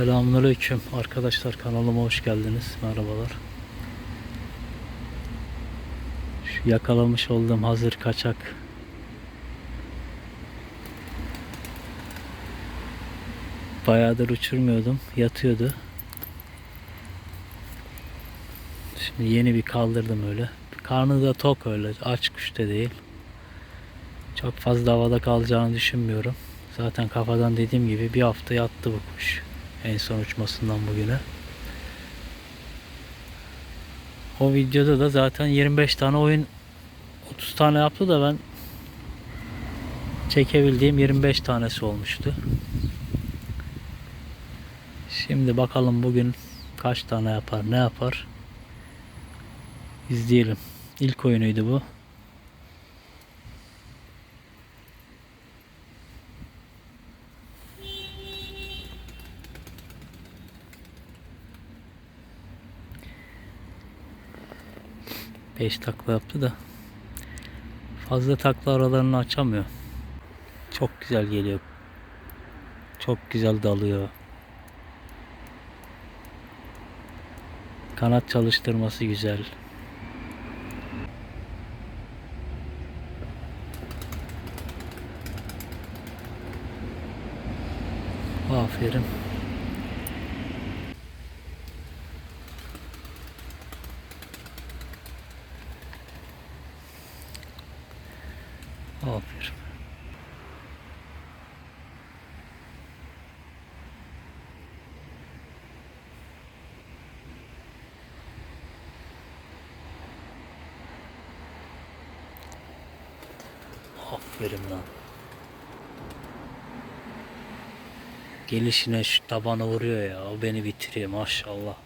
Selamünaleyküm arkadaşlar kanalıma hoş geldiniz. Merhabalar. Şu yakalamış olduğum hazır kaçak bayağıdır uçurmuyordum. Yatıyordu. Şimdi yeni bir kaldırdım öyle. Karnı da tok öyle. Aç kuş da değil. Çok fazla havada kalacağını düşünmüyorum. Zaten kafadan dediğim gibi bir hafta yattı bu kuş. En son uçmasından bugüne. O videoda da zaten 25 tane oyun 30 tane yaptı da ben çekebildiğim 25 tanesi olmuştu. Şimdi bakalım bugün kaç tane yapar, ne yapar? İzleyelim. İlk oyunuydu bu. Beş takla yaptı da fazla takla aralarını açamıyor. Çok güzel geliyor. Çok güzel dalıyor. Kanat çalıştırması güzel. Aferin. Aferin lan. Gelişine şu tabana vuruyor ya. O beni bitiriyor maşallah.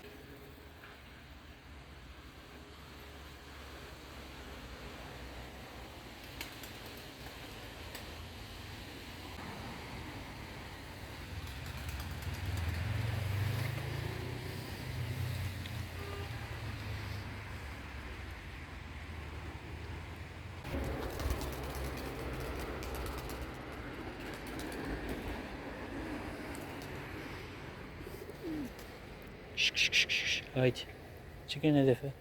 Şık şık şık şık. Haydi. Çıkın hedefe.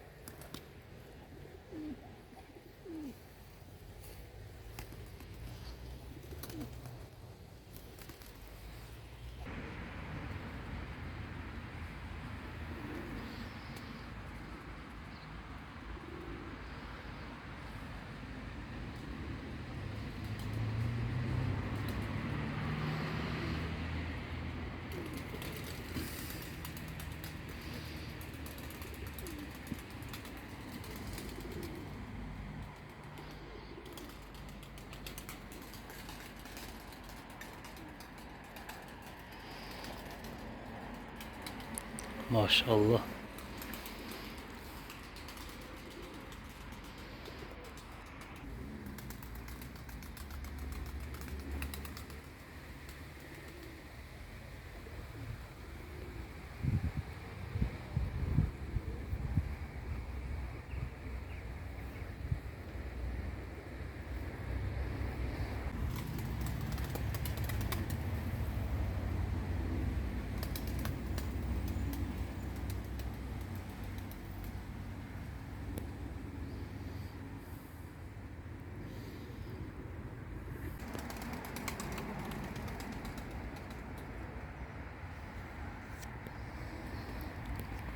Maşallah.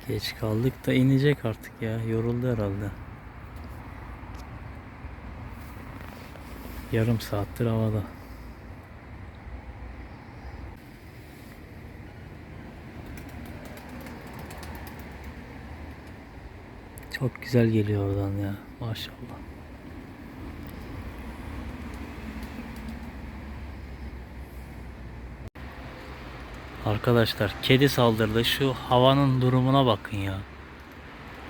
Geç kaldık da inecek artık ya. Yoruldu herhalde. Yarım saattir havada. Çok güzel geliyor oradan ya. Maşallah. Arkadaşlar kedi saldırdı. Şu havanın durumuna bakın ya.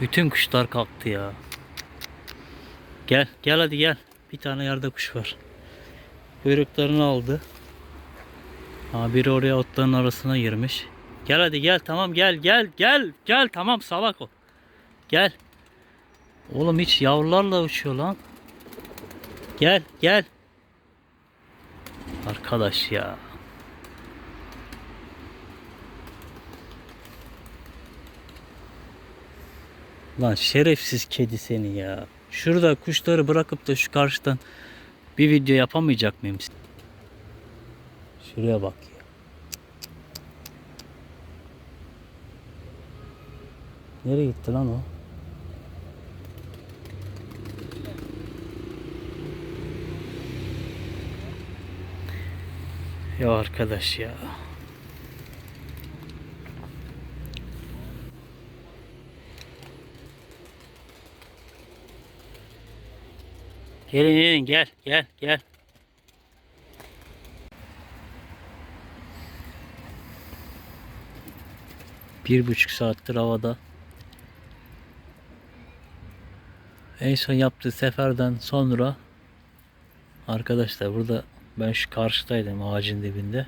Bütün kuşlar kalktı ya. Gel gel hadi gel. Bir tane yerde kuş var. Kuyruklarını aldı. Ha biri oraya otların arasına girmiş. Gel hadi gel tamam gel gel gel gel tamam salak ol. Gel. Oğlum hiç yavrularla uçuyor lan. Gel gel. Arkadaş ya. Lan şerefsiz kedi seni ya. Şurada kuşları bırakıp da şu karşıdan bir video yapamayacak mıyım? Şuraya bak ya. Nereye gitti lan o? Ya arkadaş ya. Gelin gelin gel gel gel. Bir buçuk saattir havada. En son yaptığı seferden sonra arkadaşlar burada ben şu karşıdaydım ağacın dibinde.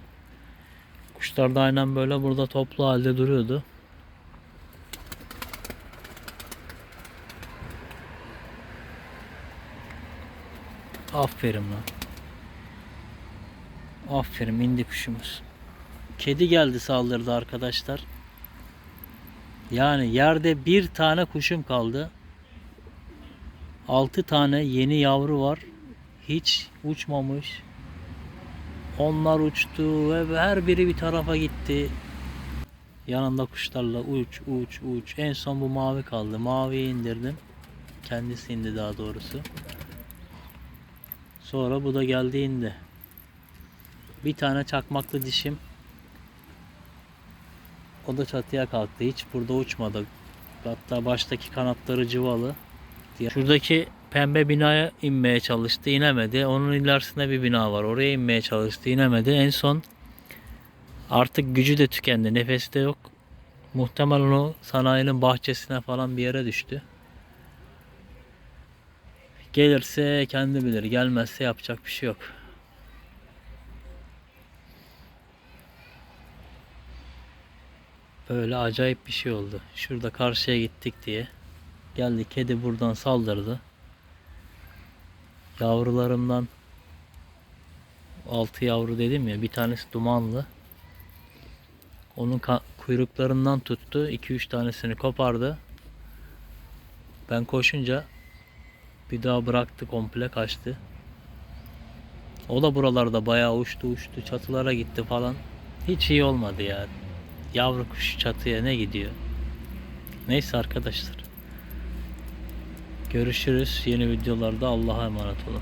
Kuşlar da aynen böyle burada toplu halde duruyordu. Aferin lan. Aferin indi kuşumuz. Kedi geldi saldırdı arkadaşlar. Yani yerde bir tane kuşum kaldı. 6 tane yeni yavru var. Hiç uçmamış. Onlar uçtu ve her biri bir tarafa gitti. Yanında kuşlarla uç uç uç. En son bu mavi kaldı. Maviyi indirdim. Kendisi indi daha doğrusu. Sonra bu da geldi indi. Bir tane çakmaklı dişim. O da çatıya kalktı. Hiç burada uçmadı. Hatta baştaki kanatları cıvalı. Şuradaki pembe binaya inmeye çalıştı. inemedi. Onun ilerisinde bir bina var. Oraya inmeye çalıştı. inemedi. En son artık gücü de tükendi. Nefesi de yok. Muhtemelen o sanayinin bahçesine falan bir yere düştü. Gelirse kendi bilir. Gelmezse yapacak bir şey yok. Böyle acayip bir şey oldu. Şurada karşıya gittik diye. Geldi kedi buradan saldırdı. Yavrularımdan 6 yavru dedim ya bir tanesi dumanlı. Onun kuyruklarından tuttu. 2-3 tanesini kopardı. Ben koşunca bir daha bıraktı komple kaçtı. O da buralarda bayağı uçtu uçtu çatılara gitti falan. Hiç iyi olmadı ya. Yavru kuş çatıya ne gidiyor? Neyse arkadaşlar. Görüşürüz yeni videolarda Allah'a emanet olun.